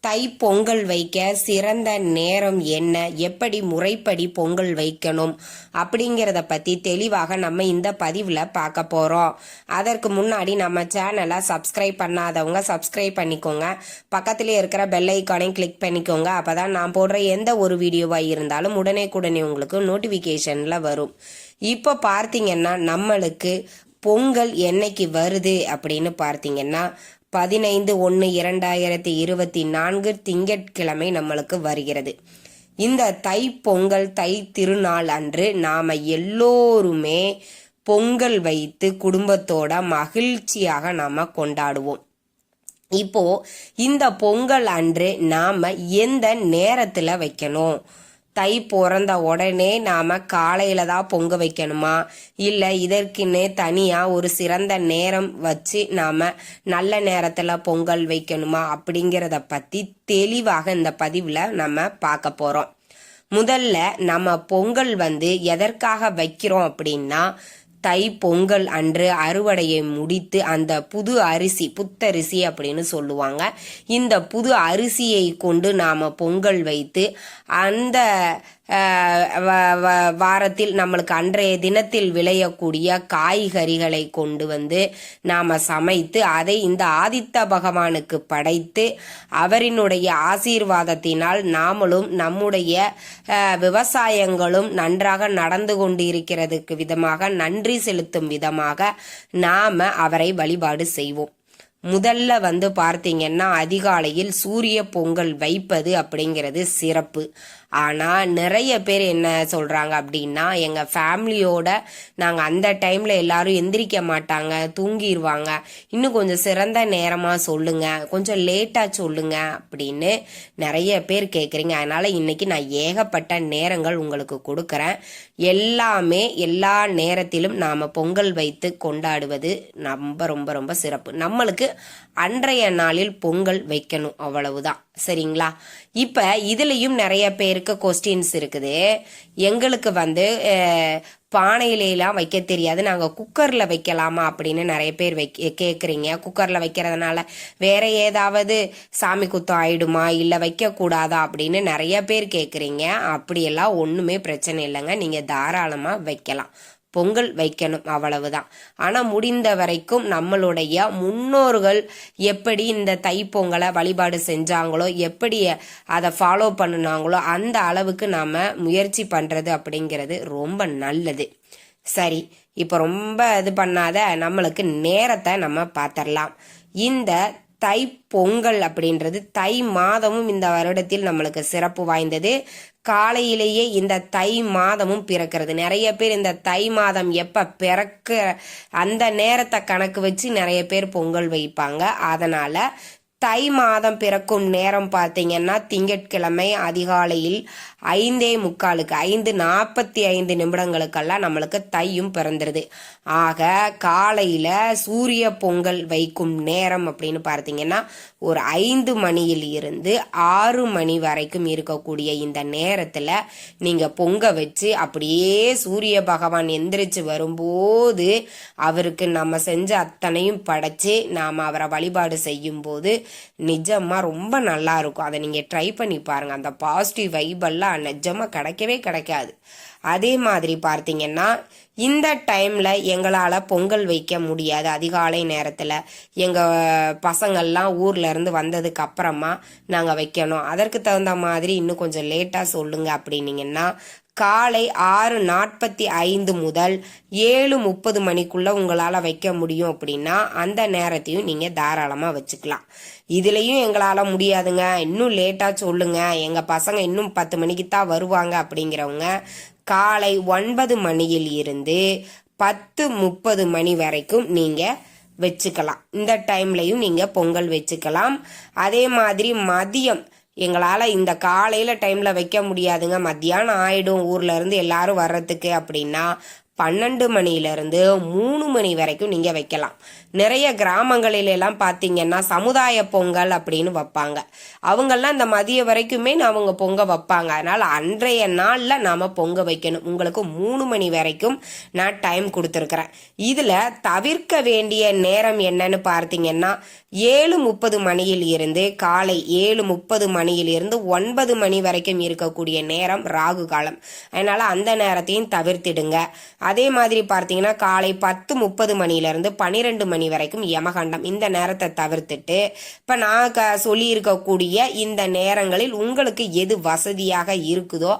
தை பொங்கல் வைக்க சிறந்த நேரம் என்ன? எப்படி முறைப்படி பொங்கல் வைக்கணும்? அப்படிங்கிறத பத்தி தெளிவாக நம்ம இந்த பதிவில் பார்க்க போறோம். அதற்கு முன்னாடி நம்ம சேனலை சப்ஸ்கிரைப் பண்ணாதவங்க சப்ஸ்கிரைப் பண்ணிக்கோங்க. பக்கத்திலே இருக்கிற பெல் ஐக்கானையும் கிளிக் பண்ணிக்கோங்க. அப்பதான் நான் போடுற எந்த ஒரு வீடியோவா இருந்தாலும் உடனே உடனே உங்களுக்கு நோட்டிஃபிகேஷனில் வரும். இப்போ பார்த்தீங்கன்னா நம்மளுக்கு பொங்கல் என்னைக்கு வருது அப்படின்னு பார்த்தீங்கன்னா பதினைந்து ஒன்று இரண்டாயிரத்தி இருபத்தி நான்கு திங்கட்கிழமை நம்மளுக்கு வருகிறது. இந்த தை பொங்கல் தை திருநாள் அன்று நாம் எல்லோருமே பொங்கல் வைத்து குடும்பத்தோட மகிழ்ச்சியாக நாம் கொண்டாடுவோம். இப்போ இந்த பொங்கல் அன்று நாம எந்த நேரத்தில் வைக்கணும்? தை பிறந்த உடனே நாம காலையில தான் பொங்க வைக்கணுமா? இல்ல இதற்குன்னே தனியா ஒரு சிறந்த நேரம் வச்சு நாம நல்ல நேரத்துல பொங்கல் வைக்கணுமா? அப்படிங்கிறத பத்தி தெளிவாக இந்த பதிவுல நம்ம பார்க்க போறோம். முதல்ல நம்ம பொங்கல் வந்து எதற்காக வைக்கிறோம் அப்படின்னா தை பொங்கல் அன்று அறுவடையை முடித்து அந்த புது அரிசி புத்தரிசி அப்படின்னு சொல்லுவாங்க. இந்த புது அரிசியை கொண்டு நாம பொங்கல் வைத்து அந்த வாரத்தில் நம்மளுக்கு அன்றைய தினத்தில் விளையக்கூடிய காய்கறிகளை கொண்டு வந்து நாம் சமைத்து அதை இந்த ஆதித்த பகவானுக்கு படைத்து அவரினுடைய ஆசீர்வாதத்தினால் நாமளும் நம்முடைய விவசாயங்களும் நன்றாக நடந்து கொண்டிருக்கிறதுக்கு விதமாக நன்றி செலுத்தும் விதமாக நாம் அவரை வழிபாடு செய்வோம். முதல்ல வந்து பார்த்தீங்கன்னா அதிகாலையில் சூரிய பொங்கல் வைப்பது அப்படிங்கிறது சிறப்பு. ஆனால் நிறைய பேர் என்ன சொல்கிறாங்க அப்படின்னா எங்கள் ஃபேமிலியோட நாங்கள் அந்த டைமில் எல்லாரும் எந்திரிக்க மாட்டாங்க தூங்கிடுவாங்க இன்னும் கொஞ்சம் சிறந்த நேரமாக சொல்லுங்கள் கொஞ்சம் லேட்டாக சொல்லுங்கள் அப்படின்னு நிறைய பேர் கேட்குறீங்க அதனால் இன்றைக்கி நான் ஏகப்பட்ட நேரங்கள் உங்களுக்கு கொடுக்குறேன். எல்லாமே எல்லா நேரத்திலும் நாம் பொங்கல் வைத்து கொண்டாடுவது ரொம்ப ரொம்ப ரொம்ப சிறப்பு. நம்மளுக்கு அன்றைய நாளில் பொங்கல் வைக்கணும் அவ்வளவுதான். சரிங்களா? இப்போ இதுலேயும் நிறைய பேருக்கு கொஸ்டின்ஸ் இருக்குது. எங்களுக்கு வந்து பானையிலாம் வைக்க தெரியாது. நாங்கள் குக்கரில் வைக்கலாமா அப்படின்னு நிறைய பேர் வைக்க கேட்குறீங்க குக்கரில் வைக்கிறதுனால வேற ஏதாவது சாமி குத்தம் ஆயிடுமா? இல்லை வைக்கக்கூடாதா? அப்படின்னு நிறைய பேர் கேட்குறீங்க அப்படியெல்லாம் ஒன்றுமே பிரச்சனை இல்லைங்க. நீங்கள் தாராளமாக வைக்கலாம். பொங்கல் வைக்கணும் அவ்வளவுதான். ஆனால் முடிந்த வரைக்கும் நம்மளுடைய முன்னோர்கள் எப்படி இந்த தைப்பொங்கலை வழிபாடு செஞ்சாங்களோ எப்படி அதை ஃபாலோ பண்ணினாங்களோ அந்த அளவுக்கு நாம் முயற்சி பண்ணுறது அப்படிங்கிறது ரொம்ப நல்லது. சரி இப்போ ரொம்ப இது பண்ணாத நம்மளுக்கு நேரத்தை நம்ம பார்த்துடலாம். இந்த தை பொங்கல் அப்படின்றது தை மாதமும் இந்த வருடத்தில் நம்மளுக்கு சிறப்பு வாய்ந்தது. காலையிலேயே இந்த தை மாதமும் பிறக்கிறது. நிறைய பேர் இந்த தை மாதம் எப்போ பிறக்க அந்த நேரத்தை கணக்கு வச்சு நிறைய பேர் பொங்கல் வைப்பாங்க. அதனால தை மாதம் பிறக்கும் நேரம் பார்த்தீங்கன்னா திங்கட்கிழமை அதிகாலையில் ஐந்தே முக்காலுக்கு ஐந்து நாற்பத்தி ஐந்து நிமிடங்களுக்கெல்லாம் நம்மளுக்கு தையும் பிறந்துருது. ஆக காலையில் சூரிய பொங்கல் வைக்கும் நேரம் அப்படின்னு பார்த்தீங்கன்னா ஒரு ஐந்து மணியில் இருந்து ஆறு மணி வரைக்கும் இருக்கக்கூடிய இந்த நேரத்தில் நீங்கள் பொங்க வச்சு அப்படியே சூரிய பகவான் எந்திரிச்சு வரும்போது அவருக்கு நம்ம செஞ்ச அத்தனையும் படைச்சு நாம் அவரை வழிபாடு செய்யும்போது நிஜமாக ரொம்ப நல்லா இருக்கும் அதை நீங்கள் ட்ரை பண்ணி பாருங்கள் அந்த பாசிட்டிவ் வைபெல்லாம் நிஜமாக கிடைக்கவே கிடைக்காது. அதே மாதிரி பார்த்தீங்கன்னா இந்த டைமில் எங்களால் பொங்கல் வைக்க முடியாது. அதிகாலை நேரத்தில் எங்கள் பசங்கள்லாம் ஊர்லேருந்து இருந்து வந்ததுக்கு அப்புறமா நாங்கள் வைக்கணும். அதற்கு தகுந்த மாதிரி இன்னும் கொஞ்சம் லேட்டாக சொல்லுங்க அப்படின்னீங்கன்னா காலை ஆறு நாற்பத்தி ஐந்து முதல் ஏழு முப்பது மணிக்குள்ளே உங்களால் வைக்க முடியும் அப்படின்னா அந்த நேரத்தையும் நீங்கள் தாராளமாக வச்சுக்கலாம். இதுலேயும் எங்களால் முடியாதுங்க. இன்னும் லேட்டாக சொல்லுங்க. எங்கள் பசங்க இன்னும் பத்து மணிக்கு தான் வருவாங்க அப்படிங்கிறவங்க காலை ஒன்பது மணியில் இருந்து பத்து முப்பது மணி வரைக்கும் நீங்கள் வச்சுக்கலாம். இந்த டைம்லையும் நீங்கள் பொங்கல் வச்சுக்கலாம். அதே மாதிரி மதியம் எங்களால் இந்த காலையில் டைமில் வைக்க முடியாதுங்க. மத்தியானம் ஆகிடும் ஊரில் இருந்து எல்லாரும் வர்றதுக்கு அப்படின்னா பன்னெண்டு மணியிலிருந்து மூணு மணி வரைக்கும் நீங்கள் வைக்கலாம். நிறைய கிராமங்களிலெல்லாம் பார்த்தீங்கன்னா சமுதாய பொங்கல் அப்படின்னு வைப்பாங்க. அவங்கெல்லாம் இந்த மதிய வரைக்குமே அவங்க பொங்க வைப்பாங்க. அதனால் அன்றைய நாளில் நாம் பொங்க வைக்கணும். உங்களுக்கு மூணு மணி வரைக்கும் நான் டைம் கொடுத்துருக்குறேன். இதில் தவிர்க்க வேண்டிய நேரம் என்னன்னு பார்த்தீங்கன்னா ஏழு முப்பது மணியில் இருந்து காலை ஏழு முப்பது மணியில் இருந்து ஒன்பது மணி வரைக்கும் இருக்கக்கூடிய நேரம் ராகு காலம். அதனால் அந்த நேரத்தையும் தவிர்த்திடுங்க. அதே மாதிரி பார்த்தீங்கன்னா காலை பத்து முப்பது மணியிலேருந்து பன்னிரெண்டு மணி வரைக்கும் யமகண்டம். இந்த நேரத்தை தவிர்த்துட்டு இப்போ நான் க சொல்லியிருக்கக்கூடிய இந்த நேரங்களில் உங்களுக்கு எது வசதியாக இருக்குதோ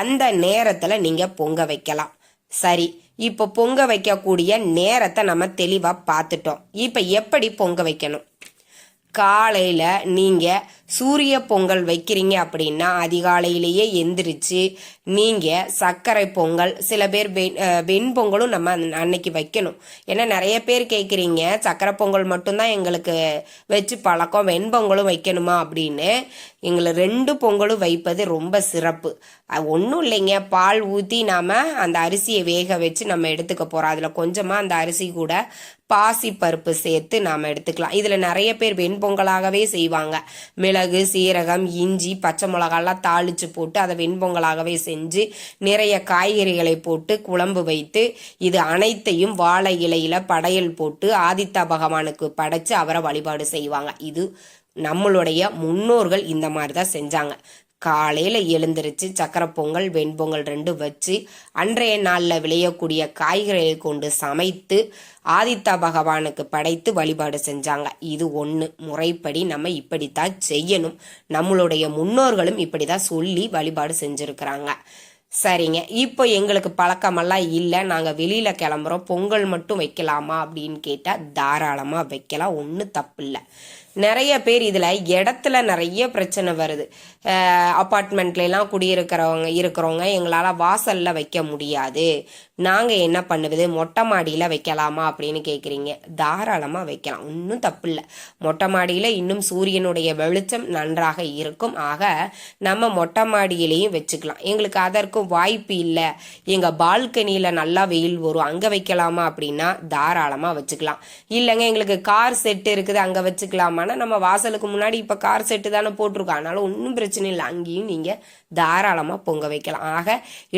அந்த நேரத்தில் நீங்கள் பொங்க வைக்கலாம். சரி இப்போ பொங்க வைக்கக்கூடிய நேரத்தை நம்ம தெளிவாக பார்த்துட்டோம். இப்போ எப்படி பொங்க வைக்கணும்? காலையில் நீங்கள் சூரிய பொங்கல் வைக்கிறீங்க அப்படின்னா அதிகாலையிலேயே எந்திரிச்சு நீங்கள் சர்க்கரை பொங்கல் சில பேர் வெண் வெண்பொங்கலும் நம்ம அன்னைக்கு வைக்கணும். ஏன்னா நிறைய பேர் கேட்குறீங்க சர்க்கரை பொங்கல் மட்டும்தான் எங்களுக்கு வச்சு பழக்கம் வெண்பொங்கலும் வைக்கணுமா அப்படின்னு. எங்களை ரெண்டு பொங்கலும் வைப்பது ரொம்ப சிறப்பு. ஒன்றும் இல்லைங்க பால் ஊற்றி நாம் அந்த அரிசியை வேக வச்சு நம்ம எடுத்துக்க போகிறோம் அதில் கொஞ்சமாக அந்த அரிசி கூட பாசி பருப்பு சேர்த்து நாம் எடுத்துக்கலாம். இதில் நிறைய பேர் வெண்பொங்கலாகவே செய்வாங்க. மிளகு சீரகம் இஞ்சி பச்சை மிளகாலாம் தாளித்து போட்டு அதை வெண்பொங்கலாகவே செஞ்சு நிறைய காய்கறிகளை போட்டு குழம்பு வைத்து இது அனைத்தையும் வாழை இலையில் படையல் போட்டு ஆதித்த பகவானுக்கு படைச்சு அவரை வழிபாடு செய்வாங்க. இது நம்மளுடைய முன்னோர்கள் இந்த மாதிரி தான் செஞ்சாங்க. காலையில் எழுந்திருச்சு சக்கரை பொங்கல் வெண்பொங்கல் ரெண்டு வச்சு அன்றைய நாளில் விளையக்கூடிய காய்கறிகளை கொண்டு சமைத்து ஆதித்தா பகவானுக்கு படைத்து வழிபாடு செஞ்சாங்க. இது ஒன்று முறைப்படி நம்ம இப்படித்தான் செய்யணும். நம்மளுடைய முன்னோர்களும் இப்படி தான் சொல்லி வழிபாடு செஞ்சுருக்கிறாங்க. சரிங்க. இப்போ எங்களுக்கு பழக்கமெல்லாம் இல்லை. நாங்கள் வெளியில் கிளம்புறோம். பொங்கல் மட்டும் வைக்கலாமா அப்படின்னு கேட்டால் தாராளமாக வைக்கலாம். ஒன்றும் தப்பு இல்லை. நிறைய பேர் இதில் இடத்துல நிறைய பிரச்சனை வருது. அப்பார்ட்மெண்ட்லாம் குடியிருக்கிறவங்க இருக்கிறவங்க எங்களால் வாசலில் வைக்க முடியாது. நாங்கள் என்ன பண்ணுவது? மொட்டை மாடியில் வைக்கலாமா அப்படின்னு கேட்குறீங்க தாராளமாக வைக்கலாம். ஒன்றும் தப்பு இல்லை மொட்டை மாடியில் இன்னும் சூரியனுடைய வெளிச்சம் நன்றாக இருக்கும். ஆக நம்ம மொட்டை மாடியிலையும் வச்சுக்கலாம். எங்களுக்கு அதற்கும் வாய்ப்பு இல்லை. எங்கள் பால்கனியில் நல்லா வெயில் வரும். அங்கே வைக்கலாமா அப்படின்னா தாராளமாக வச்சுக்கலாம். இல்லைங்க எங்களுக்கு கார் செட்டு இருக்குது. அங்கே வச்சுக்கலாமா? ஆனால் நம்ம வாசலுக்கு முன்னாடி இப்போ கார் செட்டு தானே போட்டிருக்கோம். அதனால ஒன்றும் பிரச்சனை இல்லை. அங்கேயும் நீங்கள் தாராளமாக பொங்க வைக்கலாம். ஆக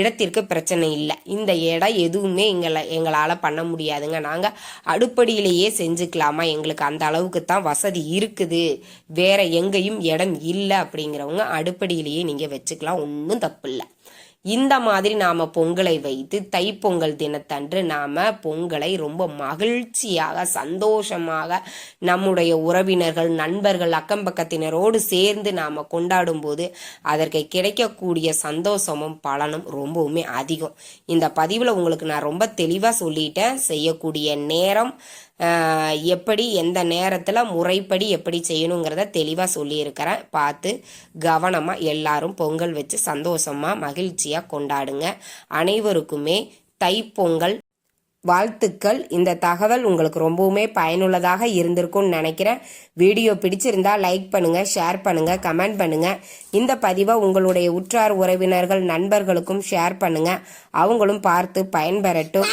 இடத்திற்கு பிரச்சனை இல்லை. இந்த இடம் எதுவுமே எங்களை எங்களால் பண்ண முடியாதுங்க. நாங்கள் அடுப்படியிலேயே செஞ்சுக்கலாமா? எங்களுக்கு அந்த அளவுக்கு தான் வசதி இருக்குது. வேற எங்கேயும் இடம் இல்லை அப்படிங்கிறவங்க அடுப்படியிலேயே நீங்கள் வச்சுக்கலாம். ஒன்றும் தப்பு இல்லை. இந்த மாதிரி நாம பொங்கலை வைத்து தைப்பொங்கல் தினத்தன்று நாம பொங்கலை ரொம்ப மகிழ்ச்சியாக சந்தோஷமாக நம்முடைய உறவினர்கள் நண்பர்கள் அக்கம் பக்கத்தினரோடு சேர்ந்து நாம கொண்டாடும் போது அதற்கு கிடைக்கக்கூடிய சந்தோஷமும் பலனும் ரொம்பவுமே அதிகம். இந்த பதிவில் உங்களுக்கு நான் ரொம்ப தெளிவாக சொல்லிட்டேன். செய்யக்கூடிய நேரம் எப்படி எந்த நேரத்தில் முறைப்படி எப்படி செய்யணுங்கிறத தெளிவாக சொல்லியிருக்கிறேன். பார்த்து கவனமாக எல்லாரும் பொங்கல் வச்சு சந்தோஷமாக மகிழ்ச்சியாக கொண்டாடுங்க. அனைவருக்குமே தைப்பொங்கல் வாழ்த்துக்கள். இந்த தகவல் உங்களுக்கு ரொம்பவுமே பயனுள்ளதாக இருந்திருக்கும்னு நினைக்கிறேன். வீடியோ பிடிச்சிருந்தா லைக் பண்ணுங்க ஷேர் பண்ணுங்க கமெண்ட் பண்ணுங்க. இந்த பதிவை உங்களுடைய உற்றார் உறவினர்கள் நண்பர்களுக்கும் ஷேர் பண்ணுங்க. அவங்களும் பார்த்து பயன்பெறட்டும்.